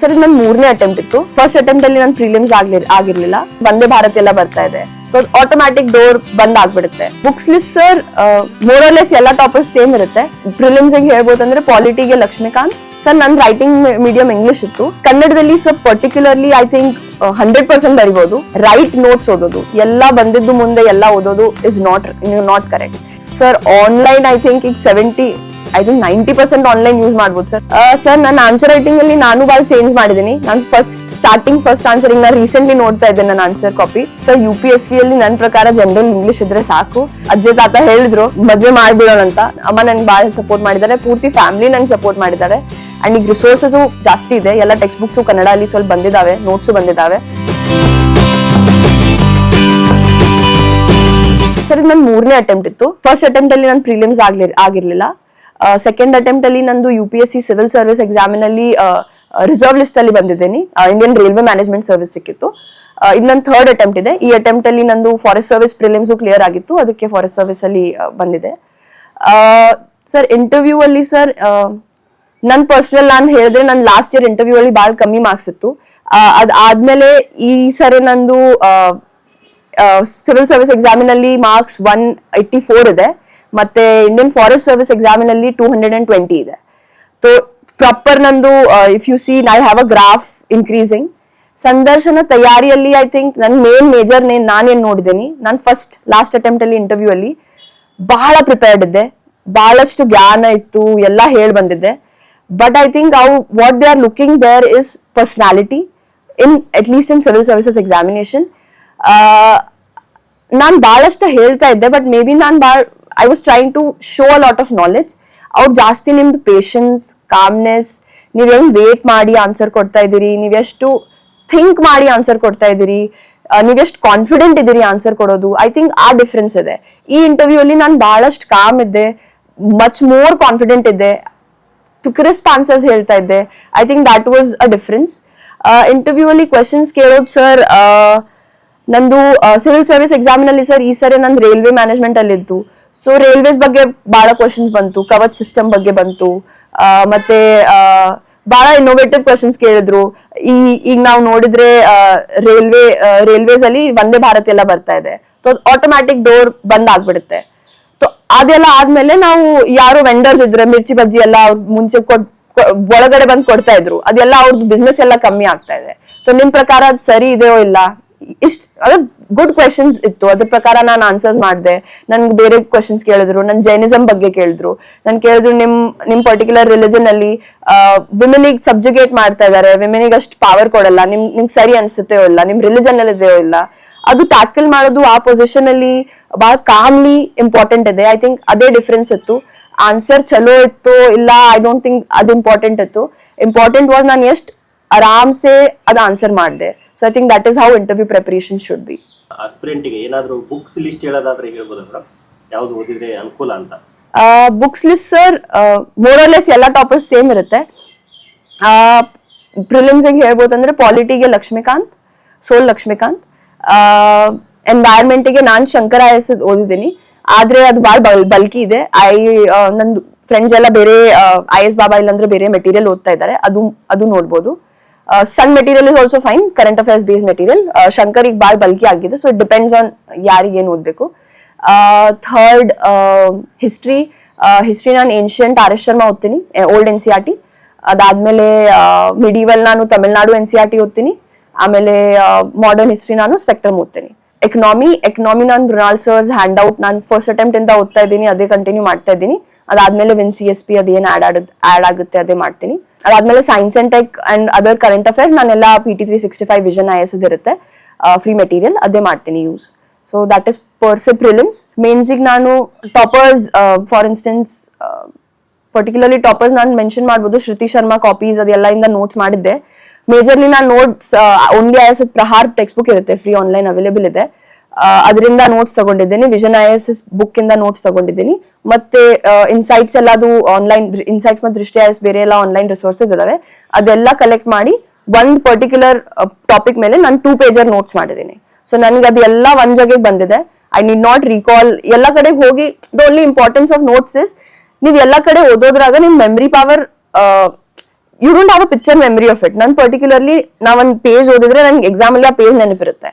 Sir, ನನ್ ಮೂರನೇ attempt ಇತ್ತು. ಫಸ್ಟ್ ಅಟೆಂಪ್ಟ್ ಅಲ್ಲಿ ನನ್ ಪ್ರಿಲಿಮ್ಸ್ ಆಗ್ಲಿ ಆಗಿರ್ಲಿಲ್ಲ. ವಂದೇ ಭಾರತ್ ಎಲ್ಲ ಬರ್ತಾ ಇದೆ. ಸೊ ಆಟೋಮ್ಯಾಟಿಕ್ ಡೋರ್ ಬಂದ್ ಆಗ್ಬಿಡುತ್ತೆ. ಬುಕ್ಸ್ ಲಿಸ್ಟ್ ಸರ್ ಮೋರಲೆಸ್ ಎಲ್ಲ ಟಾಪರ್ಸ್ ಸೇಮ್ ಇರುತ್ತೆ. ಪ್ರಿಲಿಮ್ಸ್ ಹೇಳ್ಬೋದಂದ್ರೆ ಪಾಲಿಟಿಗೆ ಲಕ್ಷ್ಮೀಕಾಂತ್ ಸರ್ ನನ್ ರೈಟಿಂಗ್ ಮೀಡಿಯಂ ಇಂಗ್ಲಿಷ್ ಇತ್ತು. ಕನ್ನಡದಲ್ಲಿ sir particularly I think hundred percent ಬರಿಬಹುದು right notes ಓದೋದು. ಎಲ್ಲ ಬಂದಿದ್ದು ಮುಂದೆ ಎಲ್ಲ ಓದೋದು is not not correct sir online I think ಈಗ seventy I think ninety percent online use ಮಾಡ್ಬೋದು ಸರ್ ಸರ್ ನನ್ನ ಆನ್ಸರ್ ರೈಟಿಂಗ್ ಅಲ್ಲಿ ನಾನು ಭಾಳ ಚೇಂಜ್ ಮಾಡಿದ್ದೀನಿ ನಾನು ಫಸ್ಟ್ ಸ್ಟಾರ್ಟಿಂಗ್ ಫಸ್ಟ್ ಆನ್ಸರಿಂಗ್ ನಾನು ರೀಸೆಂಟ್ಲಿ ನೋಡ್ತಾ ಇದ್ದೆ ನನ್ನ answer copy sir U P S C ಅಲ್ಲಿ ನನ್ನ ಪ್ರಕಾರ ಜನರಲ್ ಇಂಗ್ಲಿಷ್ ಇದ್ರೆ ಸಾಕು. ಅಜ್ಜೆ, ತಾತ ಹೇಳಿದ್ರು, ಮದ್ವೆ ಮಾಡ್ಬಿಡೋಣ ಅಂತ. ಅಮ್ಮ ನನ್ಗೆ ಭಾಳ ಸಪೋರ್ಟ್ ಮಾಡಿದ್ದಾರೆ. ಪೂರ್ತಿ ಫ್ಯಾಮಿಲಿ ನನ್ಗೆ ಸಪೋರ್ಟ್ ಮಾಡಿದ್ದಾರೆ. ಅಂಡ್ ಈಗ ರಿಸೋರ್ಸಸ್ ಜಾಸ್ತಿ ಇದೆ. ಎಲ್ಲ ಟೆಕ್ಸ್ಟ್ ಬುಕ್ಸ್ ಕನ್ನಡ ಅಲ್ಲಿ ಸ್ವಲ್ಪ ಬಂದಿದ್ದಾವೆ ನೋಟ್ಸು ಬಂದಿದ್ದಾವೆ ಸರ್ ಇದು ನನ್ನ ಮೂರನೇ ಅಟೆಂಪ್ಟ್ ಇತ್ತು. ಫಸ್ಟ್ ಅಟೆಂಪ್ಟ್ ಅಲ್ಲಿ ನನ್ನ ಪ್ರಿಲಿಮ್ಸ್ ಆಗ್ಲಿ, ಆಗಿರ್ಲಿಲ್ಲ. ಸೆಕೆಂಡ್ ಅಟೆಂಪ್ಟ್ ಅಲ್ಲಿ ನಂದು U P S C civil service ಎಕ್ಸಾಮಿನಲ್ಲಿ reserve list ಅಲ್ಲಿ ಬಂದಿದ್ದೀನಿ. ಇಂಡಿಯನ್ ರೈಲ್ವೆ ಮ್ಯಾನೇಜ್ಮೆಂಟ್ ಸರ್ವಿಸ್ ಸಿಕ್ಕಿತ್ತು. ಇದು ನನ್ನ ಥರ್ಡ್ ಅಟೆಂಪ್ಟ್ ಇದೆ. ಈ ಅಟೆಂಪ್ಟ್ ಅಲ್ಲಿ ನಂದು ಫಾರೆಸ್ಟ್ ಸರ್ವಿಸ್ ಪ್ರಿಲಿಮ್ಸ್ ಕ್ಲಿಯರ್ ಆಗಿತ್ತು. ಅದಕ್ಕೆ ಫಾರೆಸ್ಟ್ ಸರ್ವಿಸ್ ಅಲ್ಲಿ ಬಂದಿದೆ. ಸರ್ ಇಂಟರ್ವ್ಯೂ ಅಲ್ಲಿ ಸರ್ ನನ್ನ ಪರ್ಸನಲ್ ನಾನು ಹೇಳಿದ್ರೆ ನನ್ನ ಲಾಸ್ಟ್ ಇಯರ್ ಇಂಟರ್ವ್ಯೂ ಅಲ್ಲಿ ಭಾಳ ಕಮ್ಮಿ ಮಾರ್ಕ್ಸ್ ಇತ್ತು. ಅದಾದ್ಮೇಲೆ ಈ ಸರಿ ನಂದು ಸಿವಿಲ್ ಸರ್ವಿಸ್ ಎಕ್ಸಾಮಿನಲ್ಲಿ ಮಾರ್ಕ್ಸ್ ಒನ್ ಏಯ್ಟಿ ಫೋರ್ ಇದೆ. ಮತ್ತೆ ಇಂಡಿಯನ್ ಫಾರೆಸ್ಟ್ ಸರ್ವಿಸ್ ಎಕ್ಸಾಮಿನಲ್ಲಿ ಟೂ ಹಂಡ್ರೆಡ್ ಅಂಡ್ ಟ್ವೆಂಟಿ ಇದೆ. ಸೊ ಪ್ರಾಪರ್ ನಂದು if you seen I have a graph increasing ಸಂದರ್ಶನ ತಯಾರಿಯಲ್ಲಿ ಐ ಥಿಂಕ್ ನನ್ನ ಮೇನ್ ಮೇಜರ್ ನೇ ನಾನೇನು ನೋಡಿದ್ದೀನಿ, ನಾನು ಫಸ್ಟ್ ಲಾಸ್ಟ್ ಅಟೆಂಪ್ಟ್ ಅಲ್ಲಿ ಇಂಟರ್ವ್ಯೂ ಅಲ್ಲಿ ಬಹಳ ಪ್ರಿಪೇರ್ಡ್ ಇದ್ದೆ. ಬಹಳಷ್ಟು ಜ್ಞಾನ ಇತ್ತು, ಎಲ್ಲ ಹೇಳಿ ಬಂದಿದ್ದೆ. ಬಟ್ ಐ ಥಿಂಕ್ ಅವು what they are looking there is personality in at least in civil services examination ನಾನು ಬಹಳಷ್ಟು ಹೇಳ್ತಾ ಇದ್ದೆ ಬಟ್ ಮೇ ಬಿ ನಾನು ಭಾಳ I was trying to show a lot of knowledge ಅವ್ರು ಜಾಸ್ತಿ ನಿಮ್ದು ಪೇಷನ್ಸ್ ಕಾಮ್ನೆಸ್ ನೀವ್ ಹೆಂಗ್ ವೇಟ್ ಮಾಡಿ ಆನ್ಸರ್ ಕೊಡ್ತಾ ಇದ್ದೀರಿ ನೀವೆಷ್ಟು ಥಿಂಕ್ ಮಾಡಿ ಆನ್ಸರ್ ಕೊಡ್ತಾ ಇದ್ದೀರಿ ನೀವೆಷ್ಟು ಕಾನ್ಫಿಡೆಂಟ್ ಇದ್ದೀರಿ ಆನ್ಸರ್ ಕೊಡೋದು ಐ ಥಿಂಕ್ ಆ ಡಿಫ್ರೆನ್ಸ್ ಇದೆ. ಈ ಇಂಟರ್ವ್ಯೂ ಅಲ್ಲಿ ನಾನು ಬಹಳಷ್ಟು ಕಾಮ್ ಇದ್ದೆ ಮಚ್ ಮೋರ್ ಕಾನ್ಫಿಡೆಂಟ್ ಇದ್ದೆ ಕ್ರಿಸ್ಪ್ ಆನ್ಸರ್ಸ್ ಹೇಳ್ತಾ ಇದ್ದೆ. I think that was a difference interview ಅಲ್ಲಿ ಕ್ವೆಶನ್ಸ್ ಕೇಳೋದು ಸರ್ ನಂದು ಸಿವಿಲ್ ಸರ್ವಿಸ್ ಎಕ್ಸಾಮಿನಲ್ಲಿ ಸರ್ ಈ ಸರಿ ನಂದು ರೈಲ್ವೆ ಮ್ಯಾನೇಜ್ಮೆಂಟ್ ಅಲ್ಲಿ ಇತ್ತು ಸೊ ರೈಲ್ವೇಸ್ ಬಗ್ಗೆ ಬಹಳ ಕ್ವಶನ್ಸ್ ಬಂತು ಕವಚ್ ಸಿಸ್ಟಮ್ ಬಗ್ಗೆ ಬಂತು. ಮತ್ತೆ ಬಹಳ ಇನ್ನೋವೇಟಿವ್ ಕ್ವಶನ್ಸ್ ಕೇಳಿದ್ರು. ಈ, ಈಗ ನಾವು ನೋಡಿದ್ರೆ ರೈಲ್ವೆ ರೈಲ್ವೇಸ್ ಅಲ್ಲಿ ವಂದೇ ಭಾರತ್ ಎಲ್ಲ ಬರ್ತಾ ಇದೆ. ಸೊ ಆಟೋಮ್ಯಾಟಿಕ್ ಡೋರ್ ಬಂದ್ ಆಗ್ಬಿಡುತ್ತೆ. ಅದೆಲ್ಲ ಆದ್ಮೇಲೆ ನಾವು ಯಾರು ವೆಂಡರ್ಸ್ ಇದ್ರೆ, ಮಿರ್ಚಿ ಬಜ್ಜಿ ಎಲ್ಲ ಮುಂಚೆ ಒಳಗಡೆ ಬಂದ್ ಕೊಡ್ತಾ ಇದ್ರು. ಅದೆಲ್ಲ ಅವ್ರದ್ದು ಬಿಸ್ನೆಸ್ ಎಲ್ಲ ಕಮ್ಮಿ ಆಗ್ತಾ ಇದೆ. ಸೊ ನಿಮ್ ಪ್ರಕಾರ ಅದು ಸರಿ ಇದೆಯೋ ಇಲ್ಲ? ಇಷ್ಟ, ಅದ ಗುಡ್ ಕ್ವೆಶನ್ಸ್ ಇತ್ತು. ಅದ್ರ ಪ್ರಕಾರ ನಾನು ಆನ್ಸರ್ಸ್ ಮಾಡಿದೆ. ನನ್ಗೆ ಬೇರೆ ಕ್ವೆಶನ್ಸ್ ಕೇಳಿದ್ರು. ನನ್ ಜೈನಿಸಂ ಬಗ್ಗೆ ಕೇಳಿದ್ರು. ನನ್ ಕೇಳಿದ್ರು ನಿಮ್ ನಿಮ್ ಪರ್ಟಿಕ್ಯುಲರ್ ರಿಲಿಜನ್ ಅಲ್ಲಿ ವಿಮೆನಿಗೆ ಸಬ್ಜುಗೇಟ್ ಮಾಡ್ತಾ ಇದಾರೆ. ವಿಮೆನಿಗೆ ಅಷ್ಟು ಪವರ್ ಕೊಡಲ್ಲ. ನಿಮ್, ನಿಮ್ಗೆ ಸರಿ ಅನ್ಸುತ್ತೆ ಇಲ್ಲ. ನಿಮ್ ರಿಲಿಜನ್ ಅಲ್ಲಿ ಇದೆಯೋ ಇಲ್ಲ. ಅದು ಟ್ಯಾಕಲ್ ಮಾಡೋದು ಆ ಪೊಸಿಷನ್ ಅಲ್ಲಿ ಬಹಳ ಕಾಮ್ಲಿ ಇಂಪಾರ್ಟೆಂಟ್ ಇದೆ. ಐ ಥಿಂಕ್ ಅದೇ ಡಿಫ್ರೆನ್ಸ್ ಇತ್ತು. ಆನ್ಸರ್ ಚಲೋ ಇತ್ತು ಇಲ್ಲ ಐ ಡೋಂಟ್ ಥಿಂಕ್ ಅದು ಇಂಪಾರ್ಟೆಂಟ್ ಇತ್ತು. ಇಂಪಾರ್ಟೆಂಟ್ ವಾಸ್ ನಾನು ಎಷ್ಟು ಆರಾಮ್ಸೆ ಅದು ಆನ್ಸರ್ ಮಾಡಿದೆ. So I think that is how interview preparation should be ಆಸ್ಪಿರೆಂಟಿಗೆ ಏನಾದರೂ ಬುಕ್ಸ್ ಲಿಸ್ಟ್ ಹೇಳೋದಾದ್ರೆ ಹೇಳ್ಬೋದು ಮೇಡಮ್ ಯಾವ್ದು ಓದಿದ್ರೆ ಅನುಕೂಲ ಅಂತ? Books list sir more or less ಎಲ್ಲ ಟಾಪರ್ಸ್ ಸೇಮ್ ಇರುತ್ತೆ. ಪ್ರಿಲಿಮ್ಸ್ ಹೇಳ್ಬೋದಂದ್ರೆ ಪಾಲಿಟಿಗೆ ಲಕ್ಷ್ಮೀಕಾಂತ್ ಸೋಲ್ ಲಕ್ಷ್ಮೀಕಾಂತ್ ಎನ್ವೈರ್ಮೆಂಟಿಗೆ ನಾನು ಶಂಕರ ಎಸ್ ಓದಿದ್ದೀನಿ. ಆದ್ರೆ ಅದು ಭಾಳ ಬಲ್ ಬಲ್ಕಿ ಇದೆ. ಐ ನಂದು ಫ್ರೆಂಡ್ಸ್ ಎಲ್ಲ ಬೇರೆ ಐ ಎಸ್ ಬಾಬಾ ಇಲ್ಲಾಂದ್ರೆ ಬೇರೆ ಮೆಟೀರಿಯಲ್ ಓದ್ತಾ ಇದ್ದಾರೆ. ಅದು ಅದು ನೋಡ್ಬೋದು. ಸನ್ material is also fine current affairs base material Shankar ಈಗ ಭಾಳ ಬಲ್ಕಿ ಆಗಿದೆ ಸೊ ಇಟ್ ಡಿಪೆಂಡ್ಸ್ ಆನ್ ಯಾರಿಗೆ ಏನು ಓದಬೇಕು ಥರ್ಡ್ ಹಿಸ್ಟ್ರಿ ಹಿಸ್ಟ್ರಿ ನಾನು ಏನ್ಷಿಯಂಟ್ ಆರ್ ಎಸ್ ಶರ್ಮಾ ಓದ್ತೀನಿ old N C R T ಅದಾದ್ಮೇಲೆ ಮಿಡಿವಲ್ ನಾನು Tamil Nadu N C R T ಓದ್ತೀನಿ ಆಮೇಲೆ ಮಾಡರ್ನ್ ಹಿಸ್ಟ್ರಿ ನಾನು ಸ್ಪೆಕ್ಟ್ರಮ್ ಓದ್ತೀನಿ ಎಕನಾಮಿ ಎಕನಾಮಿ ನಾನು ಮೃಣಾಲ್ ಸರ್ಸ್ ಹ್ಯಾಂಡ್ ಔಟ್ ನಾನು ಫಸ್ಟ್ ಅಟೆಂಪ್ಟ್ ಇಂದ ಓದ್ತಾ ಇದ್ದೀನಿ ಅದೇ ಕಂಟಿನ್ಯೂ ಮಾಡ್ತಾ ಇದ್ದೀನಿ ಅದಾದ್ಮೇಲೆ ವಿನ್ ಸಿ ಎಸ್ ಪಿ ಅದೇನು ಆ್ಯಡ್ ಆಡ್ ಆಡ್ ಆಗುತ್ತೆ ಅದೇ ಮಾಡ್ತೀನಿ ಅದಾದ್ಮೇಲೆ science and tech and other current affairs ನಾನೆಲ್ಲ P T three sixty five vision I S ಇರುತ್ತೆ. ಫ್ರೀ ಮೆಟೀರಿಯಲ್ ಅದೇ ಮಾಡ್ತೀನಿ use so that is per se prelims ಮೇನ್ಸಿಗೆ ನಾನು toppers for instance particularly toppers ನಾನು ಮೆನ್ಷನ್ ಮಾಡ್ಬೋದು ಶ್ರುತಿ ಶರ್ಮಾ ಕಾಪೀಸ್ ಅದೆಲ್ಲ ಇಂದ notes ಮಾಡಿದ್ದೆ. ಮೇಜರ್ಲಿ ನಾನು notes only I S Prahar text book ಇರುತ್ತೆ ಫ್ರೀ ಆನ್ಲೈನ್ ಅವೈಲೇಬಲ್ ಇದೆ. ಅದರಿಂದ ನೋಟ್ಸ್ ತಗೊಂಡಿದ್ದೀನಿ. Vision I S S book ಇಂದ ನೋಟ್ಸ್ ತಗೊಂಡಿದ್ದೀನಿ. ಮತ್ತೆ ಇನ್ಸೈಟ್ಸ್ ಎಲ್ಲ ಅದು ಆನ್ಲೈನ್ ಇನ್ಸೈಟ್ಸ್ ಮತ್ತು ದೃಷ್ಟಿ ಐ ಎಸ್ ಬೇರೆ ಎಲ್ಲ ಆನ್ಲೈನ್ ರಿಸೋರ್ಸಸ್ ಇದಾವೆ ಅದೆಲ್ಲ ಕಲೆಕ್ಟ್ ಮಾಡಿ ಒಂದು ಪರ್ಟಿಕ್ಯುಲರ್ ಟಾಪಿಕ್ ಮೇಲೆ ನಾನು ಟೂ ಪೇಜರ್ ನೋಟ್ಸ್ ಮಾಡಿದ್ದೀನಿ. ಸೊ ನನಗೆ ಅದೆಲ್ಲ ಒಂದ್ ಬಂದಿದೆ. ಐ ನೀಡ್ ನಾಟ್ ರೀಕಾಲ್ ಎಲ್ಲ ಕಡೆಗೆ ಹೋಗಿ the only importance of notes is ನೀವು ಎಲ್ಲ ಕಡೆ ಓದೋದ್ರಾಗ ನಿಮ್ memory power you don't have a picture memory of it ನನ್ ಪರ್ಟಿಕ್ಯುಲರ್ಲಿ ನಾವ್ ಒಂದು ಪೇಜ್ ಓದಿದ್ರೆ ನನ್ಗೆ ಎಕ್ಸಾಮ್ ಅಲ್ಲಿ ಆ ಪೇಜ್ ನೆನಪಿರುತ್ತೆ.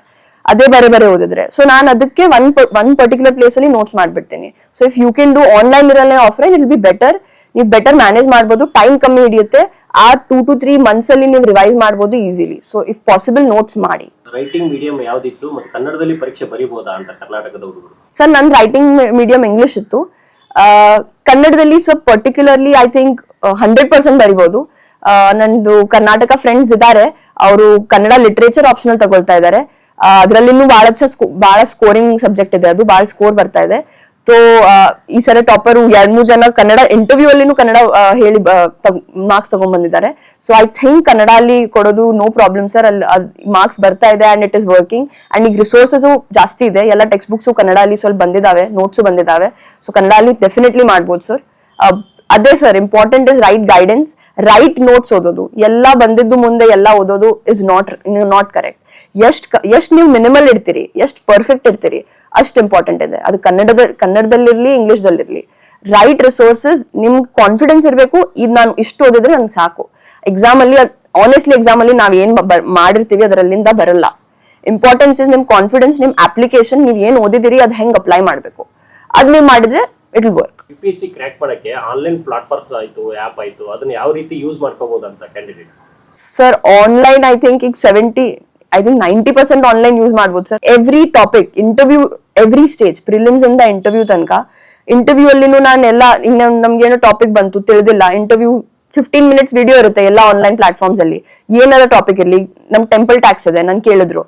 ಅದೇ ಬೇರೆ ಬೇರೆ ಓದಿದ್ರೆ. ಸೊ ನಾನು ಅದಕ್ಕೆ ಒನ್ ಒನ್ ಪರ್ಟಿಕ್ಯುಲರ್ ಪ್ಲೇಸ್ ಅಲ್ಲಿ ನೋಟ್ಸ್ ಮಾಡ್ಬಿಡ್ತೀನಿ. So if you can do online ಇರಲ್ಲ ಆಫ್ಲೈನ್ ಇಟ್ ಬಿ ಬೆಟರ್ ನೀವು ಬೆಟರ್ ಮ್ಯಾನೇಜ್ ಮಾಡ್ಬೋದು. ಟೈಮ್ ಕಮ್ಮಿ ಹಿಡಿಯುತ್ತೆ. ಆ ಟೂ ಟು ತ್ರೀ ಮಂತ್ಸ್ ಅಲ್ಲಿ ನೀವು ರಿವೈಸ್ ಮಾಡ್ಬೋದು easily so if possible notes ಮಾಡಿ. ರೈಟಿಂಗ್ ಮೀಡಿಯಂ ಯಾವ್ದಿತ್ತು? ಮತ್ತೆ ಕನ್ನಡದಲ್ಲಿ ಪರೀಕ್ಷೆ ಬರೀಬಹುದಾ ಅಂತ ಕರ್ನಾಟಕದವರು ಹುಡುಗರು. ಸರ್ ನನ್ನ ರೈಟಿಂಗ್ ಮೀಡಿಯಂ ಇಂಗ್ಲಿಷ್ ಇತ್ತು. ಕನ್ನಡದಲ್ಲಿ ಸ್ವಲ್ಪ particularly I think hundred percent ಬರಿಬಹುದು ನಂದು ಕರ್ನಾಟಕ ಫ್ರೆಂಡ್ಸ್ ಇದ್ದಾರೆ ಅವರು ಕನ್ನಡ ಲಿಟ್ರೇಚರ್ ಆಪ್ಷನಲ್ ತಗೊಳ್ತಾ ಇದ್ದಾರೆ ಅದರಲ್ಲಿ ಇನ್ನೂ ಬಹಳ ಬಹಳ ಸ್ಕೋರಿಂಗ್ ಸಬ್ಜೆಕ್ಟ್ ಇದೆ. ಅದು ಬಹಳ ಸ್ಕೋರ್ ಬರ್ತಾ ಇದೆ. ಸೊ ಈ ಸರಿ ಟಾಪರ್ ಎರಡ್, ಮೂರ್ ಜನ ಕನ್ನಡ ಇಂಟರ್ವ್ಯೂ ಅಲ್ಲಿನೂ ಕನ್ನಡ ಹೇಳಿ ಮಾರ್ಕ್ಸ್ ತಗೊಂಡ್ಬಂದಿದ್ದಾರೆ. ಸೊ ಐ ಥಿಂಕ್ ಕನ್ನಡ ಅಲ್ಲಿ ಕೊಡೋದು ನೋ ಪ್ರಾಬ್ಲಮ್ ಸರ್ ಅಲ್ಲಿ ಮಾರ್ಕ್ಸ್ ಬರ್ತಾ ಇದೆ and it is working and ಈಗ ರಿಸೋರ್ಸಸ್ ಜಾಸ್ತಿ ಇದೆ. ಎಲ್ಲ ಟೆಕ್ಸ್ಟ್ ಬುಕ್ಸ್ ಕನ್ನಡ ಅಲ್ಲಿ ಸ್ವಲ್ಪ ಬಂದಿದಾವೆ ನೋಟ್ಸ್ ಬಂದಿದಾವೆ. ಸೊ ಕನ್ನಡ ಅಲ್ಲಿ ಡೆಫಿನೆಟ್ಲಿ ಮಾಡ್ಬೋದು ಸರ್ ಅದೇ sir important is right guidance right notes ಓದೋದು. ಎಲ್ಲ ಬಂದಿದ್ದು ಮುಂದೆ ಎಲ್ಲ ಓದೋದು ಇಸ್ ನಾಟ್ ನಾಟ್ ಕರೆಕ್ಟ್ ಎಷ್ಟ್ ಎಷ್ಟು ನೀವು ಮಿನಿಮಲ್ ಇಡ್ತೀರಿ ಎಷ್ಟ್ ಪರ್ಫೆಕ್ಟ್ ಇಡ್ತೀರಿ ಅಷ್ಟು ಇಂಪಾರ್ಟೆಂಟ್ ಇದೆ. ಅದು ಕನ್ನಡದ ಕನ್ನಡದಲ್ಲಿರ್ಲಿ ಇಂಗ್ಲಿಷ್ದಲ್ಲಿರ್ಲಿ. ರೈಟ್ ರಿಸೋರ್ಸಸ್ ನಿಮ್ಗೆ ಕಾನ್ಫಿಡೆನ್ಸ್ ಇರಬೇಕು ಇದು ನಾನು ಇಷ್ಟು ಓದಿದ್ರೆ ನಂಗೆ ಸಾಕು. ಎಕ್ಸಾಮಲ್ಲಿ ಆನೆಸ್ಟ್ಲಿ ಎಕ್ಸಾಮ್ ಅಲ್ಲಿ ನಾವ್ ಏನ್ ಮಾಡಿರ್ತೀವಿ ಅದರಲ್ಲಿಂದ ಬರಲ್ಲ. ಇಂಪಾರ್ಟೆನ್ಸ್ ಇಸ್ ನಿಮ್ ಕಾನ್ಫಿಡೆನ್ಸ್ ನಿಮ್ ಅಪ್ಲಿಕೇಶನ್ ನೀವು ಏನು ಓದಿದಿರಿ ಅದ್ ಹೆಂಗ್ ಅಪ್ಲೈ ಮಾಡ್ಬೇಕು. ಅದ್ ನೀವು ಮಾಡಿದ್ರೆ it will work U P S C crack ಮಾಡಕ್ಕೆ ಆನ್ಲೈನ್ ಪ್ಲಾಟ್ಫಾರ್ಮ್ಸ್ ಆಯ್ತು ಆ್ಯಪ್ ಆಯ್ತು ಅದನ್ನ ಯಾವ ರೀತಿ ಯೂಸ್ ಮಾಡ್ಕೋಬಹುದು ಅಂತ candidates sir online I think ಈಗ seventy I think ninety percent online use ಮಾಡ್ಬೋದು sir every topic interview every stage prelims ಇಂದ ಇಂಟರ್ವ್ಯೂ ತನಕ ಇಂಟರ್ವ್ಯೂ ಅಲ್ಲಿನೂ ನಾನು ಎಲ್ಲ ಈಗ ನಮ್ಗೆ ಏನೋ ಟಾಪಿಕ್ ಬಂತು, ತಿಳಿದಿಲ್ಲ ಇಂಟರ್ವ್ಯೂ ಫಿಫ್ಟೀನ್ ಮಿನಿಟ್ಸ್ ವಿಡಿಯೋ ಇರುತ್ತೆ ಎಲ್ಲ ಆನ್ಲೈನ್ ಪ್ಲಾಟ್ಫಾರ್ಮ್ಸ್ ಅಲ್ಲಿ. ಏನಾರ ಟಾಪಿಕ್ ಇರಲಿ, ನಮ್ ಟೆಂಪಲ್ ಟ್ಯಾಕ್ಸ್ ಇದೆ, ನಾನು ಕೇಳಿದ್ರು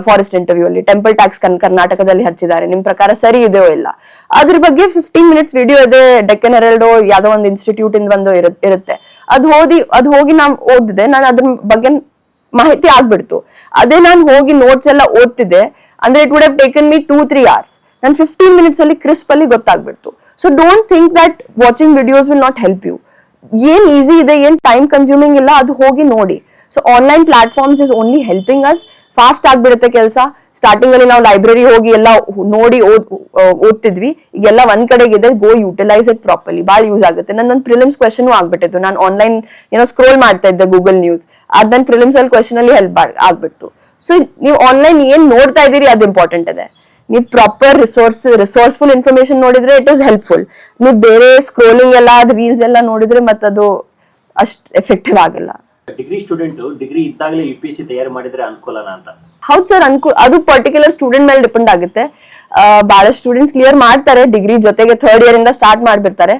ಫಾರೆಸ್ಟ್ ಇಂಟರ್ವ್ಯೂ ಅಲ್ಲಿ. ಟೆಂಪಲ್ ಟ್ಯಾಕ್ಸ್ ಕರ್ನಾಟಕದಲ್ಲಿ ಹಚ್ಚಿದ್ದಾರೆ, ನಿಮ್ ಪ್ರಕಾರ ಸರಿ ಇದೆಯೋ ಇಲ್ಲ? ಅದ್ರ ಬಗ್ಗೆ ಫಿಫ್ಟೀನ್ ಮಿನಿಟ್ಸ್ ವಿಡಿಯೋ ಇದೆ ಡೆಕ್ಕನ್ ಹೆರಲ್ಡೋ ಯಾವ್ದೋ ಒಂದು ಇನ್ಸ್ಟಿಟ್ಯೂಟ್ ಇಂದ ಒಂದು ಇರು- ಇರುತ್ತೆ. ಅದು ಓದಿ, ಅದು ಹೋಗಿ ನಾವು ಓದಿದೆ, ನಾನು ಅದ್ರ ಬಗ್ಗೆ ಮಾಹಿತಿ ಆಗ್ಬಿಡ್ತು. ಅದೇ ನಾನು ಹೋಗಿ ನೋಟ್ಸ್ ಎಲ್ಲ ಓದ್ತಿದ್ದೆ. ಅಂದ್ರೆ it would have taken me two three hours ನಾನು ಫಿಫ್ಟೀನ್ ಮಿನಿಟ್ಸ್ ಅಲ್ಲಿ ಕ್ರಿಸ್ಪ್ ಅಲ್ಲಿ ಗೊತ್ತಾಗ್ಬಿಡ್ತು. So don't think that watching videos will not help you ಏನ್ ಈಸಿ ಇದೆ, ಏನ್ ಟೈಮ್ ಕನ್ಸ್ಯೂಮಿಂಗ್ ಇಲ್ಲ, ಅದು ಹೋಗಿ ನೋಡಿ. So online platforms is only helping us fast ಆಗ್ಬಿಡುತ್ತೆ ಕೆಲಸ. ಸ್ಟಾರ್ಟಿಂಗ್ ಅಲ್ಲಿ ನಾವು ಲೈಬ್ರರಿ ಹೋಗಿ ಎಲ್ಲ ನೋಡಿ ಓದ್ ಓದ್ತಿದ್ವಿ. ಈಗೆಲ್ಲ ಒಂದ್ ಕಡೆಗಿದೆ ಗೋ ಯುಟಿಲೈಸ್ ಇಟ್ ಪ್ರಾಪರ್ಲಿ ಭಾಳ ಯೂಸ್ ಆಗುತ್ತೆ. ನನ್ನ ಒಂದು ಪ್ರಿಲಿಮ್ಸ್ ಕ್ವೆಶನ್ ಆಗ್ಬಿಟ್ಟಿತ್ತು. ನಾನು ಆನ್ಲೈನ್ ಏನೋ ಸ್ಕ್ರೋಲ್ ಮಾಡ್ತಾ ಇದ್ದೆ ಗೂಗಲ್ ನ್ಯೂಸ್ ಅದ್ ನನ್ನ ಪ್ರಿಲಿಮ್ಸ್ ಅಲ್ಲಿ ಕ್ವೆಶನ್ ಅಲ್ಲಿ ಹೆಲ್ಪ್ ಆಗ್ಬಿಡ್ತು. ಸೊ ನೀವು ಆನ್ಲೈನ್ ಏನ್ ನೋಡ್ತಾ ಇದೀರಿ ಅದು ಇಂಪಾರ್ಟೆಂಟ್ ಇದೆ. ನೀವು ಪ್ರಾಪರ್ ರಿಸೋರ್ಸ್ ರಿಸೋರ್ಸ್ಫುಲ್ ಇನ್ಫಾರ್ಮೇಶನ್ ನೋಡಿದ್ರೆ ಇಟ್ ಇಸ್ ಹೆಲ್ಪ್ಫುಲ್ ನೀವು ಬೇರೆ ಸ್ಕ್ರೋಲಿಂಗ್ ಎಲ್ಲ ರೀಲ್ಸ್ ಎಲ್ಲ ನೋಡಿದ್ರೆ ಮತ್ತದು ಅಷ್ಟು ಎಫೆಕ್ಟಿವ್ ಆಗಲ್ಲ. ಡಿಗ್ರಿ ಸ್ಟೂಡೆಂಟ್ ಡಿಗ್ರಿ ಇದ್ದಾಗಲೇ ಯು ಪಿ ಸಿ ತಯಾರು ಮಾಡಿದ್ರೆ ಅನುಕೂಲನಾ ಅಂತ? ಹೌದು ಸರ್, ಅನ್ಕೂ, ಅದು ಪರ್ಟಿಕ್ಯುಲರ್ ಸ್ಟೂಡೆಂಟ್ ಮೇಲೆ ಡಿಪೆಂಡ್ ಆಗುತ್ತೆ. ಬಹಳಷ್ಟು ಸ್ಟೂಡೆಂಟ್ಸ್ ಕ್ಲಿಯರ್ ಮಾಡ್ತಾರೆ ಡಿಗ್ರಿ ಜೊತೆಗೆ ಥರ್ಡ್ ಇಯರ್ ಇಂದ ಸ್ಟಾರ್ಟ್ ಮಾಡ್ಬಿಡ್ತಾರೆ.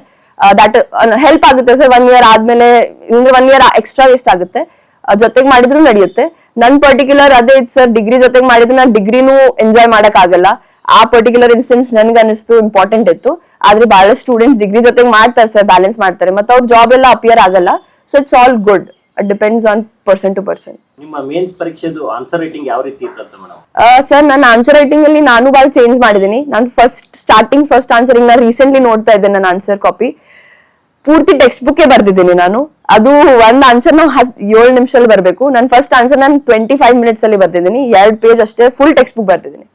ದಟ್ ಹೆಲ್ಪ್ ಆಗುತ್ತೆ ಸರ್ ಒನ್ ಇಯರ್ ಆದ್ಮೇಲೆ ಅಂದ್ರೆ ಒನ್ ಇಯರ್ ಎಕ್ಸ್ಟ್ರಾ ವೇಸ್ಟ್ ಆಗುತ್ತೆ. ಜೊತೆಗೆ ಮಾಡಿದ್ರು ನಡೆಯುತ್ತೆ. ನನ್ ಪರ್ಟಿಕ್ಯುಲರ್ ಅದೇ ಇತ್ತು ಸರ್ ಡಿಗ್ರಿ ಜೊತೆಗೆ ಮಾಡಿದ್ರೆ ನಾನು ಡಿಗ್ರಿನೂ ಎಂಜಾಯ್ ಮಾಡಕ್ ಆಗಲ್ಲ ಆ ಪರ್ಟಿಕ್ಯುಲರ್ ಇನ್ಸ್ಟೆನ್ಸ್ ನನ್ಗೆ ಅನಿಸ್ತು ಇಂಪಾರ್ಟೆಂಟ್ ಇತ್ತು. ಆದ್ರೆ ಬಹಳಷ್ಟು ಸ್ಟೂಡೆಂಟ್ಸ್ ಡಿಗ್ರಿ ಜೊತೆಗೆ ಮಾಡ್ತಾರೆ ಸರ್ ಬ್ಯಾಲೆನ್ಸ್ ಮಾಡ್ತಾರೆ. ಮತ್ತೆ ಅವ್ರ ಜಾಬ್ ಎಲ್ಲ ಅಪಿಯರ್ ಆಗಲ್ಲ. So it's all good depends on person to person ನಿಮ್ಮ ಮೇನ್ಸ್ ಪರೀಕ್ಷೆದು ಆನ್ಸರ್ ರೈಟಿಂಗ್ ಯಾವ ರೀತಿ ಮೇಡಮ್ ಸರ್ ನನ್ನ ಆನ್ಸರ್ ರೈಟಿಂಗ್ ಅಲ್ಲಿ ನಾನು ಭಾಳ ಚೇಂಜ್ ಮಾಡಿದ್ದೀನಿ ನಾನು ಫಸ್ಟ್ ಸ್ಟಾರ್ಟಿಂಗ್ ಫಸ್ಟ್ ಆನ್ಸರಿಂಗ್ ನಾನು ರೀಸೆಂಟ್ಲಿ ನೋಡ್ತಾ ಇದ್ದೆ ನನ್ನ ಆನ್ಸರ್ ಕಾಪಿ ಪೂರ್ತಿ ಟೆಕ್ಸ್ಟ್ ಬುಕ್ಕೇ ಬರ್ದಿದ್ದೀನಿ ನಾನು. ಅದು ಒಂದು ಆನ್ಸರ್ ನಾವು ಹತ್ ಏಳು ನಿಮಿಷದಲ್ಲಿ ಬರಬೇಕು. ನನ್ನ ಫಸ್ಟ್ ಆನ್ಸರ್ ನಾನು ಟ್ವೆಂಟಿ ಫೈವ್ ಮಿನಿಟ್ಸ್ ಅಲ್ಲಿ ಬರ್ದಿದ್ದೀನಿ. ಎರಡು ಪೇಜ್ ಅಷ್ಟೇ ಫುಲ್ ಟೆಕ್ಸ್ಟ್ ಬುಕ್ ಬರ್ದಿದ್ದೀನಿ.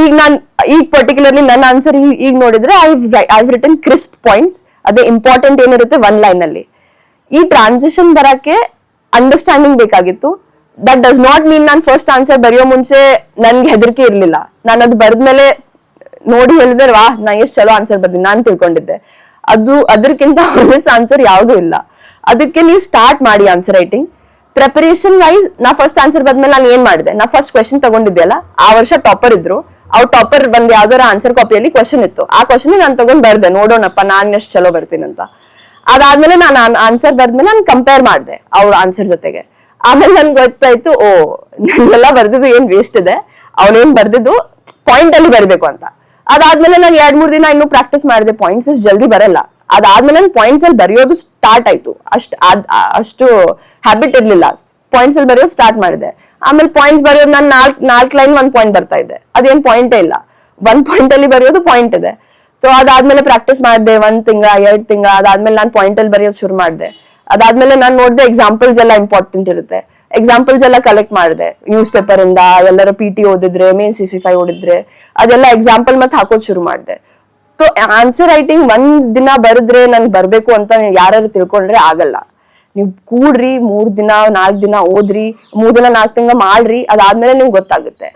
ಈಗ ನಾನು ಈಗ ಪರ್ಟಿಕ್ಯುಲರ್ಲಿ ನನ್ನ ಆನ್ಸರ್ ಈಗ ನೋಡಿದ್ರೆ I I return crisp points ಅದೇ ಇಂಪಾರ್ಟೆಂಟ್ ಏನಿರುತ್ತೆ ಒನ್ ಲೈನ್ ಅಲ್ಲಿ. ಈ ಟ್ರಾನ್ಸಿಷನ್ ಬರಕ್ಕೆ ಅಂಡರ್ಸ್ಟ್ಯಾಂಡಿಂಗ್ ಬೇಕಾಗಿತ್ತು. ದಟ್ ಡಸ್ ನಾಟ್ ಮೀನ್ ನಾನು ಫಸ್ಟ್ ಆನ್ಸರ್ ಬರೆಯೋ ಮುಂಚೆ ನನ್ಗೆ ಹೆದರಿಕೆ ಇರಲಿಲ್ಲ. ನಾನು ಅದು ಬರೆದ್ಮೇಲೆ ನೋಡಿ ಹೇಳಿದ್ರೆ ವಾ ನಾ ಎಷ್ಟು ಚಲೋ ಆನ್ಸರ್ ಬರ್ತೀನಿ ನಾನು ತಿಳ್ಕೊಂಡಿದ್ದೆ. ಅದು ಅದಕ್ಕಿಂತ ಒಳ್ಳೆ ಆನ್ಸರ್ ಯಾವುದೂ ಇಲ್ಲ. ಅದಕ್ಕೆ ನೀವು ಸ್ಟಾರ್ಟ್ ಮಾಡಿ ಆನ್ಸರ್ ರೈಟಿಂಗ್ ಪ್ರಿಪರೇಷನ್ ವೈಸ್ ನಾ ಫಸ್ಟ್ ಆನ್ಸರ್ ಬಂದ್ಮೇಲೆ ನಾನು ಏನ್ ಮಾಡಿದೆ? ನಾ ಫಸ್ಟ್ ಕ್ವೆಶನ್ ತಗೊಂಡಿದ್ದೆ ಅಲ್ಲ ಆ ವರ್ಷ ಟಾಪರ್ ಇದ್ರು. ಅವ್ ಟಾಪರ್ ಬಂದ್ ಯಾವ್ದಾರ ಆನ್ಸರ್ ಕಾಪಿಯಲ್ಲಿ ಕ್ವಶನ್ ಇತ್ತು. ಆ ಕ್ವಶನ್ ನಾನು ತಗೊಂಡ್ ಬರ್ದೆ, ನೋಡೋಣಪ್ಪ, ನಾನ್ ಎಷ್ಟು ಚಲೋ ಬರ್ತೀನಿ ಅಂತ. ಅದಾದ್ಮೇಲೆ ನಾನು ಆನ್ಸರ್ ಬರ್ದ್ಮೇಲೆ ನಾನು ಕಂಪೇರ್ ಮಾಡಿದೆ ಅವ್ರ ಆನ್ಸರ್ ಜೊತೆಗೆ. ಆಮೇಲೆ ನನ್ಗೆ ಗೊತ್ತಾಯ್ತು, ಓ ನನ್ಗೆಲ್ಲ ಬರ್ದಿದ್ದು ಏನ್ ವೇಸ್ಟ್ ಇದೆ? ಅವನೇನ್ ಬರ್ದಿದ್ದು ಪಾಯಿಂಟ್ ಅಲ್ಲಿ ಬರಬೇಕು ಅಂತ. ಅದಾದ್ಮೇಲೆ ನಾನು ಎರಡ್ ಮೂರ್ ದಿನ ಇನ್ನು ಪ್ರಾಕ್ಟೀಸ್ ಮಾಡಿದೆ ಪಾಯಿಂಟ್ಸ್ ಜಲ್ದಿ ಬರಲ್ಲ. ಅದಾದ್ಮೇಲೆ ನನ್ ಪಾಯಿಂಟ್ಸ್ ಅಲ್ಲಿ ಬರೆಯೋದು ಸ್ಟಾರ್ಟ್ ಆಯ್ತು. ಅಷ್ಟ್ ಅಷ್ಟು ಹ್ಯಾಬಿಟ್ ಇರ್ಲಿಲ್ಲ. ಪಾಯಿಂಟ್ಸ್ ಅಲ್ಲಿ ಬರೆಯೋದು ಸ್ಟಾರ್ಟ್ ಮಾಡಿದೆ. ಆಮೇಲೆ ಪಾಯಿಂಟ್ಸ್ ಬರೆಯೋದು ನಾನು ನಾಲ್ಕ್ ನಾಲ್ಕ್ ಲೈನ್ ಒಂದ್ ಪಾಯಿಂಟ್ ಬರ್ತಾ ಇದೆ. ಅದೇನ್ ಪಾಯಿಂಟೇ ಇಲ್ಲ. ಒಂದ್ ಪಾಯಿಂಟ್ ಅಲ್ಲಿ ಬರೆಯೋದು ಪಾಯಿಂಟ್ ಇದೆ. ಸೊ ಅದಾದ್ಮೇಲೆ ಪ್ರಾಕ್ಟೀಸ್ ಮಾಡಿದೆ, ಒಂದ್ ತಿಂಗಳ, ಎರಡ್ ತಿಂಗಳ, ಅದಾದ್ಮೇಲೆ ನಾನು ಪಾಯಿಂಟ್ ಅಲ್ಲಿ ಬರೆಯೋದು ಶುರು ಮಾಡಿದೆ. ಅದಾದ್ಮೇಲೆ ನಾನು ನೋಡಿದೆ ಎಕ್ಸಾಂಪಲ್ಸ್ ಎಲ್ಲ ಇಂಪಾರ್ಟೆಂಟ್ ಇರುತ್ತೆ. ಎಕ್ಸಾಂಪಲ್ಸ್ ಎಲ್ಲ ಕಲೆಕ್ಟ್ ಮಾಡಿದೆ. ನ್ಯೂಸ್ ಪೇಪರ್ ಇಂದ ಎಲ್ಲರೂ ಪಿ ಟಿ ಓದಿದ್ರೆ ಮೇನ್ ಸಿ ಸಿ ಫೈ ಓದಿದ್ರೆ, ಅದೆಲ್ಲ ಎಕ್ಸಾಂಪಲ್ ಮತ್ತೆ ಹಾಕೋದ್ ಶುರು ಮಾಡಿದೆ. ಸೊ ಆನ್ಸರ್ ರೈಟಿಂಗ್ ಒಂದ್ ದಿನ ಬರೆದ್ರೆ ನನ್ ಬರ್ಬೇಕು ಅಂತ ಯಾರು ತಿಳ್ಕೊಂಡ್ರೆ ಆಗಲ್ಲ. ನೀವು ಕೂಡ್ರಿ, ಮೂರ್ ದಿನ, ನಾಲ್ಕು ದಿನ ಓದ್ರಿ, ಮೂರ್ ದಿನ, ನಾಲ್ಕು ತಿಂಗಳ ಮಾಡ್ರಿ, ಅದಾದ್ಮೇಲೆ ನಿಮ್ಗೆ ಗೊತ್ತಾಗುತ್ತೆ.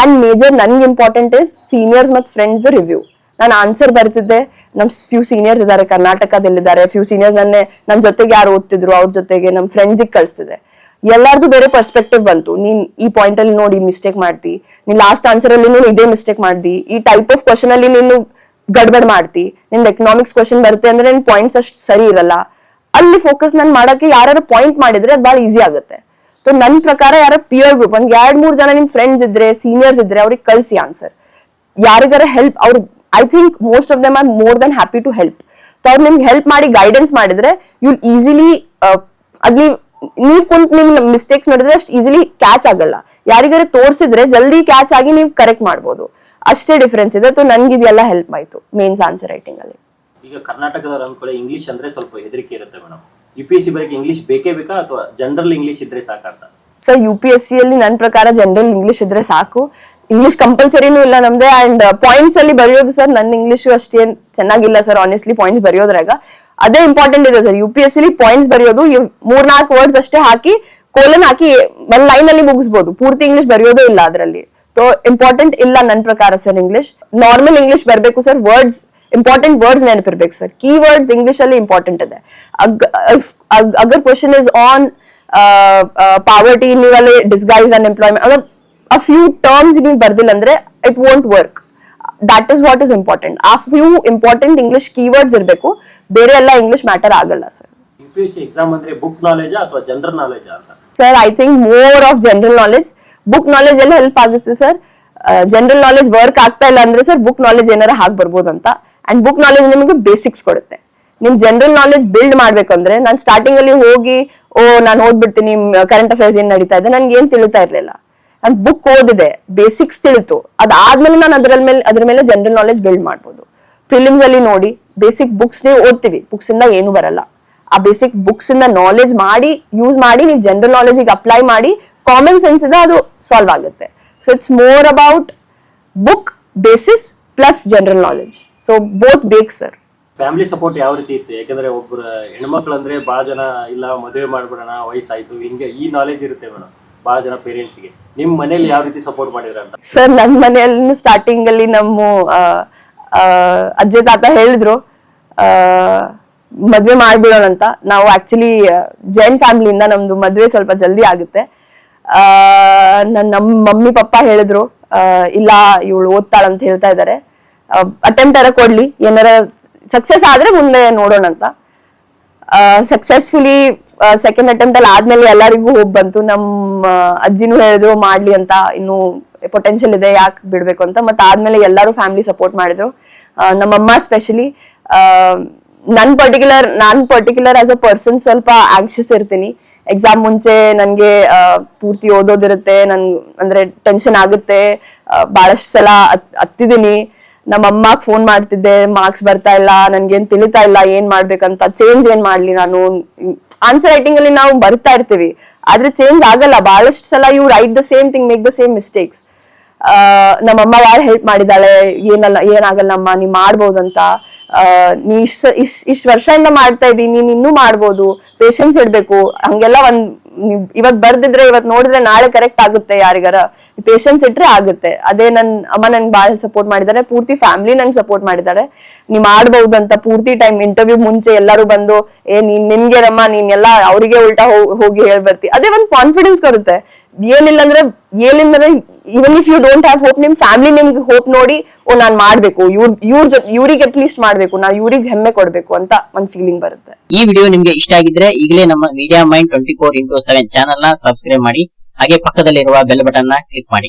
ಅಂಡ್ ಮೇಜರ್ ನನ್ಗೆ ಇಂಪಾರ್ಟೆಂಟ್ ಇಸ್ ಸೀನಿಯರ್ಸ್ ಮತ್ತು ಫ್ರೆಂಡ್ಸ್ ರಿವ್ಯೂ ನಾನು ಆನ್ಸರ್ ಬರ್ತಿದ್ದೆ ನಮ್ ಫ್ಯೂ ಸೀನಿಯರ್ಸ್ ಇದಾರೆ ಕರ್ನಾಟಕದಲ್ಲಿದ್ದಾರೆ. ಫ್ಯೂ ಸೀನಿಯರ್ಸ್ ನನ್ನ ನನ್ನ ಜೊತೆಗೆ ಯಾರು ಓದ್ತಿದ್ರು, ಅವ್ರ ಜೊತೆಗೆ ನಮ್ ಫ್ರೆಂಡ್ಸಿಗೆ ಕಳಿಸ್ತಿದೆ. ಎಲ್ಲಾರ್ದು ಬೇರೆ ಪರ್ಸ್ಪೆಕ್ಟಿವ್ ಬಂತು. ನೀನ್ ಈ ಪಾಯಿಂಟ್ ಅಲ್ಲಿ ನೋಡಿ ಮಿಸ್ಟೇಕ್ ಮಾಡ್ತಿ. ನೀನ್ ಲಾಸ್ಟ್ ಆನ್ಸರ್ ಅಲ್ಲಿ ನೀನು ಇದೇ ಮಿಸ್ಟೇಕ್ ಮಾಡ್ದಿ. ಈ ಟೈಪ್ ಆಫ್ ಕ್ವಶನ್ ಅಲ್ಲಿ ನೀನು ಗಡ್ಬಡ್ ಮಾಡ್ತಿ. ನಿಂದ ಎಕನಾಮಿಕ್ಸ್ ಕ್ವಶನ್ ಬರುತ್ತೆ ಅಂದ್ರೆ ನಿನ್ ಪಾಯಿಂಟ್ಸ್ ಅಷ್ಟು ಸರಿ ಇರಲ್ಲ. ಅಲ್ಲಿ ಫೋಕಸ್ ನಾನು ಮಾಡಕ್ಕೆ ಯಾರು ಪಾಯಿಂಟ್ ಮಾಡಿದ್ರೆ ಅದು ಬಹಳ ಈಸಿ ಆಗುತ್ತೆ. ಸೊ ನನ್ ಪ್ರಕಾರ ಯಾರ ಪಿಯರ್ ಗ್ರೂಪ್ ಒಂದ್ ಎರಡ್ ಮೂರ್ ಜನ ನಿಮ್ ಫ್ರೆಂಡ್ಸ್ ಇದ್ರೆ ಸೀನಿಯರ್ಸ್ ಇದ್ರೆ ಅವ್ರಿಗೆ ಕಳ್ಸಿ ಆನ್ಸರ್ ಯಾರಿಗಾರ ಹೆಲ್ಪ್ ಅವ್ರು I think most of them are more than happy to help so ಅವ್ರು ನಿಮ್ಗೆ ಹೆಲ್ಪ್ ಮಾಡಿ ಗೈಡೆನ್ಸ್ ಮಾಡಿದ್ರೆ ಯು ಈಸಿಲಿ ಅದ್ ನೀವು ನೀವ್ ಕುಂತ್ ನಿಮ್ ಮಿಸ್ಟೇಕ್ಸ್ ನೋಡಿದ್ರೆ ಅಷ್ಟು ಈಸಿಲಿ ಕ್ಯಾಚ್ ಆಗಲ್ಲ. ಯಾರಿಗಾರ ತೋರಿಸಿದ್ರೆ ಜಲ್ದಿ ಕ್ಯಾಚ್ ಆಗಿ ನೀವು ಕರೆಕ್ಟ್ ಮಾಡ್ಬೋದು. ಅಷ್ಟೇ ಡಿಫ್ರೆನ್ಸ್ ಇದೆ. ಸೊ ನನ್ಗೆ ಇದೆಲ್ಲ ಹೆಲ್ಪ್ ಆಯ್ತು ಮೇನ್ಸ್ ಆನ್ಸರ್ ರೈಟಿಂಗ್ ಅಲ್ಲಿ. ಈಗ ಕರ್ನಾಟಕದವ್ರ ಅಂದ್ಕೊಳ್ಳಿ ಇಂಗ್ಲಿಷ್ ಅಂದ್ರೆ ಸ್ವಲ್ಪ ಹೆದರಿಕೆ ಇರುತ್ತೆ madam U P S C ಬರೀ ಇಂಗ್ಲಿಷ್ ಬೇಕೇ ಬೇಕಾ ಅಥವಾ ಜನರಲ್ ಇಂಗ್ಲಿಷ್ ಇದ್ರೆ ಸಾಕಾಗ್ತದೆ sir U P S C ಅಲ್ಲಿ ನನ್ನ ಪ್ರಕಾರ ಜನರಲ್ ಇಂಗ್ಲಿಷ್ ಇದ್ರೆ ಸಾಕು. ಇಂಗ್ಲಿಷ್ ಕಂಪಲ್ಸರಿನೂ ಇಲ್ಲ ನಮ್ದೆ. ಅಂಡ್ ಪಾಯಿಂಟ್ಸ್ ಅಲ್ಲಿ ಬರೆಯೋದು ಸರ್ ನನ್ನ ಇಂಗ್ಲಿಷ್ ಅಷ್ಟೇನ್ ಚೆನ್ನಾಗಿಲ್ಲ ಸರ್ ಆನೆಸ್ಟ್ಲಿ ಪಾಯಿಂಟ್ಸ್ ಬರೆಯೋದ್ರಾಗ. ಅದೇ ಇಂಪಾರ್ಟೆಂಟ್ ಇದೆ sir U P S C points ಬರೆಯೋದು ಮೂರ್ನಾಲ್ಕು ವರ್ಡ್ಸ್ ಅಷ್ಟೇ ಹಾಕಿ ಕೋಲನ್ ಹಾಕಿ, ಒಂದ್ ಲೈನ್ ಅಲ್ಲಿ ಮುಗಿಸ್ಬೋದು. ಪೂರ್ತಿ ಇಂಗ್ಲಿಷ್ ಬರೆಯೋದೇ ಇಲ್ಲ ಅದರಲ್ಲಿ. ಸೊ ಇಂಪಾರ್ಟೆಂಟ್ ಇಲ್ಲ ನನ್ನ ಪ್ರಕಾರ ಸರ್ ಇಂಗ್ಲಿಷ್ ನಾರ್ಮಲ್ ಇಂಗ್ಲಿಷ್ ಬರಬೇಕು ಸರ್ ವರ್ಡ್ಸ್ ಇಂಪಾರ್ಟೆಂಟ್ ವರ್ಡ್ಸ್ ನೆನಪಿರ್ಬೇಕು ಸರ್ ಕೀ ವರ್ಡ್ಸ್ ಇಂಗ್ಲಿಷ್ ಅಲ್ಲಿ ಇಂಪಾರ್ಟೆಂಟ್ ಇದೆ. ಅಗ್- ಅಗರ್ ಕ್ವಶನ್ ಇಸ್ ಆನ್ ಪಾವರ್ಟಿ ನೀವಲ್ಲಿ disguise unemployment a few terms ನೀವು ಬರ್ದಿಲ್ಲ ಅಂದ್ರೆ it won't work that is what is important a few important English keywords ಇರಬೇಕು. ಬೇರೆ ಎಲ್ಲ ಇಂಗ್ಲಿಷ್ ಮ್ಯಾಟರ್ ಆಗಲ್ಲ sir U P S C exam ಅಂದ್ರೆ ಬುಕ್ ನಾಲೆಜಾ ಅಥವಾ ಜನರಲ್ ನಾಲೆಜಾ ಅಂತ? Sir I think more of general knowledge book knowledge ಎಲ್ಲ ಹೆಲ್ಪ್ ಆಗುತ್ತೆ ಸರ್ ಜನರಲ್ ನಾಲೆಜ್ ವರ್ಕ್ ಆಗ್ತಾ ಇಲ್ಲ ಅಂದ್ರೆ ಸರ್ ಬುಕ್ ನಾಲೆಜ್ ಏನಾರ ಹಾಕಿ ಬರ್ಬೋದು ಅಂತ. ಅಂಡ್ ಬುಕ್ ನಾಲೆಜ್ ನಿಮಗೆ ಬೇಸಿಕ್ಸ್ ಕೊಡುತ್ತೆ. ನಿಮ್ ಜನರಲ್ ನಾಲೆಜ್ ಬಿಲ್ಡ್ ಮಾಡ್ಬೇಕಂದ್ರೆ ನಾನು ಸ್ಟಾರ್ಟಿಂಗ್ ಅಲ್ಲಿ ಹೋಗಿ ಓ ನಾನು ಓದ್ಬಿಡ್ತೀನಿ ಕರೆಂಟ್ ಅಫೇರ್ಸ್ ಏನ್ ನಡೀತಾ ಇದೆ ನನ್ಗೆ ಏನ್ ತಿಳಿತಾ ಇರ್ಲಿಲ್ಲ. ನಾನು ಬುಕ್ ಓದಿದೆ ಬೇಸಿಕ್ಸ್ ತಿಳಿತು. ಅದಾದ್ಮೇಲೆ ನಾನು ಅದ್ರ ಮೇಲೆ ಅದ್ರ ಮೇಲೆ ಜನರಲ್ ನಾಲೆಜ್ ಬಿಲ್ಡ್ ಮಾಡ್ಬೋದು. ಫಿಲಿಮ್ಸ್ ಅಲ್ಲಿ ನೋಡಿ ಬೇಸಿಕ್ ಬುಕ್ಸ್ ನೀವು ಓದ್ತೀವಿ. ಬುಕ್ಸ್ ಇಂದ ಏನು ಬರಲ್ಲ. ಆ ಬೇಸಿಕ್ ಬುಕ್ಸ್ ಇಂದ ನಾಲೆಜ್ ಮಾಡಿ ಯೂಸ್ ಮಾಡಿ, ನೀವು ಜನರಲ್ ನಾಲೆಜಿಗೆ ಅಪ್ಲೈ ಮಾಡಿ ಕಾಮನ್ ಸೆನ್ಸ್ ಇದೆ ಅದು ಸಾಲ್ವ್ ಆಗುತ್ತೆ. So it's more about book basis plus general knowledge so both ಬೇಕ್ ಸರ್ ಫ್ಯಾಮಿಲಿ ಸಪೋರ್ಟ್ ಯಾವ ರೀತಿ ಇತ್ತು? ಯಾಕಂದ್ರೆ ಒಬ್ಬರು ಹೆಣ್ಮಕ್ಳು ಅಂದ್ರೆ ಬಹಳ ಜನ, ಇಲ್ಲ, ಮದುವೆ ಮಾಡ್ಬಿಡೋಣ, ವಯಸ್ಸಾಯ್ತು, ಹಿಂಗೆ ಈ ನಾಲೆಜ್ ಇರುತ್ತೆ ಮೇಡಮ್. ಬಹಳ ಜನ ಪೇರೆಂಟ್ಸ್ಗೆ ನಿಮ್ ಮನೇಲಿ ಯಾವ ರೀತಿ ಸಪೋರ್ಟ್ ಮಾಡಿದ್ರ ಅಂತ? ಸರ್ ನನ್ನ ಮನೆಯಲ್ಲಿ ಸ್ಟಾರ್ಟಿಂಗ್ ಅಲ್ಲಿ ನಮ್ಮ ಅಜ್ಜಿ ತಾತ ಹೇಳಿದ್ರು ಮದ್ವೆ ಮಾಡ್ಬಿಡೋಣ ಅಂತ. ನಾವು ಆಕ್ಚುಲಿ ಜೈನ್ ಫ್ಯಾಮಿಲಿಯಿಂದ ನಮ್ದು ಮದ್ವೆ ಸ್ವಲ್ಪ ಜಲ್ದಿ ಆಗುತ್ತೆ. ಆ, ನನ್ ನಮ್ಮ ಮಮ್ಮಿ ಪಪ್ಪ ಹೇಳಿದ್ರು ಇಲ್ಲ ಇವಳು ಓದ್ತಾಳ ಅಂತ ಹೇಳ್ತಾ ಇದ್ದಾರೆ ಅಟೆಂಪ್ಟ್ ಅರ ಕೊಡ್ಲಿ ಏನಾರ ಸಕ್ಸಸ್ ಆದ್ರೆ ಮುಂದೆ ನೋಡೋಣ ಅಂತ. ಸಕ್ಸಸ್ಫುಲಿ ಸೆಕೆಂಡ್ ಅಟೆಂಪ್ಟ್ ಅಲ್ಲಿ ಆದ್ಮೇಲೆ ಎಲ್ಲರಿಗೂ ಹೋಗ್ ಬಂತು. ನಮ್ಮ ಅಜ್ಜಿನೂ ಹೇಳಿದ್ರು, ಮಾಡ್ಲಿ ಅಂತ ಇನ್ನು ಪೊಟೆನ್ಶಿಯಲ್ ಇದೆ, ಯಾಕೆ ಬಿಡ್ಬೇಕು ಅಂತ. ಮತ್ತೆ ಆದ್ಮೇಲೆ ಎಲ್ಲರೂ ಫ್ಯಾಮಿಲಿ ಸಪೋರ್ಟ್ ಮಾಡಿದ್ರು. ನಮ್ಮಮ್ಮ ಸ್ಪೆಷಲಿ ನನ್ ಪರ್ಟಿಕ್ಯುಲರ್ ನಾನ್ ಪರ್ಟಿಕ್ಯುಲರ್ ಆಸ್ ಅ ಪರ್ಸನ್ ಸ್ವಲ್ಪ ಆಂಕ್ಷಿಯಸ್ ಇರ್ತೀನಿ. ಎಕ್ಸಾಮ್ ಮುಂಚೆ ನನ್ಗೆ ಪೂರ್ತಿ ಓದೋದಿರುತ್ತೆ. ನನ್, ಅಂದ್ರೆ ಟೆನ್ಷನ್ ಆಗುತ್ತೆ. ಬಹಳಷ್ಟು ಸಲ ಹತ್ತಿದ್ದೀನಿ ನಮ್ಮ ಅಮ್ಮಗ್ ಫೋನ್ ಮಾಡ್ತಿದ್ದೆ ಮಾರ್ಕ್ಸ್ ಬರ್ತಾ ಇಲ್ಲ, ನನ್ಗೇನ್ ತಿಳಿತಾ ಇಲ್ಲ, ಏನ್ ಮಾಡ್ಬೇಕಂತ ಚೇಂಜ್ ಏನ್ ಮಾಡ್ಲಿ ನಾನು? ಆನ್ಸರ್ ರೈಟಿಂಗ್ ಅಲ್ಲಿ ನಾವು ಬರ್ತಾ ಇರ್ತೀವಿ. ಆದ್ರೆ ಚೇಂಜ್ ಆಗಲ್ಲ ಬಹಳಷ್ಟು ಸಲ you write the same thing make the same mistakes ನಮ್ಮಮ್ಮ ಭಾಳ ಹೆಲ್ಪ್ ಮಾಡಿದಾಳೆ, ಏನಲ್ಲ, ಏನಾಗಲ್ಲಮ್ಮ, ನೀ ಮಾಡ್ಬೋದಂತ? ನೀ ಇಷ್ಟ ಇಷ್ಟ ವರ್ಷದಿಂದ ಮಾಡ್ತಾ ಇದ್ದೀನಿ ನೀನ್ ಇನ್ನೂ ಮಾಡ್ಬೋದು ಪೇಶನ್ಸ್ ಇಡ್ಬೇಕು. ಹಂಗೆಲ್ಲ ಒಂದ್ ಇವತ್ ಬರ್ದಿದ್ರೆ, ಇವತ್ ನೋಡಿದ್ರೆ ನಾಳೆ ಕರೆಕ್ಟ್ ಆಗುತ್ತೆ ಯಾರಿಗಾರ. ಪೇಶನ್ಸ್ ಇಟ್ರೆ ಆಗುತ್ತೆ. ಅದೇ ನನ್, ಅಮ್ಮ ನನ್ ಬಾಳ್ ಸಪೋರ್ಟ್ ಮಾಡಿದ್ದಾರೆ. ಪೂರ್ತಿ ಫ್ಯಾಮಿಲಿ ನಂಗೆ ಸಪೋರ್ಟ್ ಮಾಡಿದ್ದಾರೆ. ನೀ ಮಾಡ್ಬಹುದು ಅಂತ ಪೂರ್ತಿ ಟೈಮ್ ಇಂಟರ್ವ್ಯೂ ಮುಂಚೆ ಎಲ್ಲರೂ ಬಂದು, ಏ, ನೀನ್ ನಿನ್ಗೇನಮ್ಮ ನೀನ್ ಎಲ್ಲಾ ಅವರಿಗೆ ಉಲ್ಟಾ ಹೋಗಿ ಹೇಳ್ಬರ್ತಿ. ಅದೇ ಒಂದ್ ಕಾನ್ಫಿಡೆನ್ಸ್ ಬರುತ್ತೆ. ಏನಿಲ್ಲ ಅಂದ್ರೆ ಏನಿಲ್ಲ even if you don't have hope ನಿಮ್ ಫ್ಯಾಮಿಲಿ ನಿಮ್ಗೆ ಹೋಪ್ ನೋಡಿ, ಓ, ನಾನ್ ಮಾಡ್ಬೇಕು. ಇವ್ರ ಇವ್ರ ಇವ್ರಿಗೆ ಅಟ್ ಲೀಸ್ಟ್ ಮಾಡ್ಬೇಕು. ನಾ ಇವ್ರಿಗೆ ಹೆಮ್ಮೆ ಕೊಡ್ಬೇಕು ಅಂತ ಒಂದ್ ಫೀಲಿಂಗ್ ಬರುತ್ತೆ. ಈ ವಿಡಿಯೋ ನಿಮ್ಗೆ ಇಷ್ಟ ಆಗಿದ್ರೆ ಈಗಲೇ ನಮ್ಮ media mind twenty four into seven ಚಾನಲ್ನ ಸಬ್ಸ್ಕ್ರೈಬ್ ಮಾಡಿ, ಹಾಗೆ ಪಕ್ಕದಲ್ಲಿರುವ ಬೆಲ್ ಬಟನ್ನ ಕ್ಲಿಕ್ ಮಾಡಿ.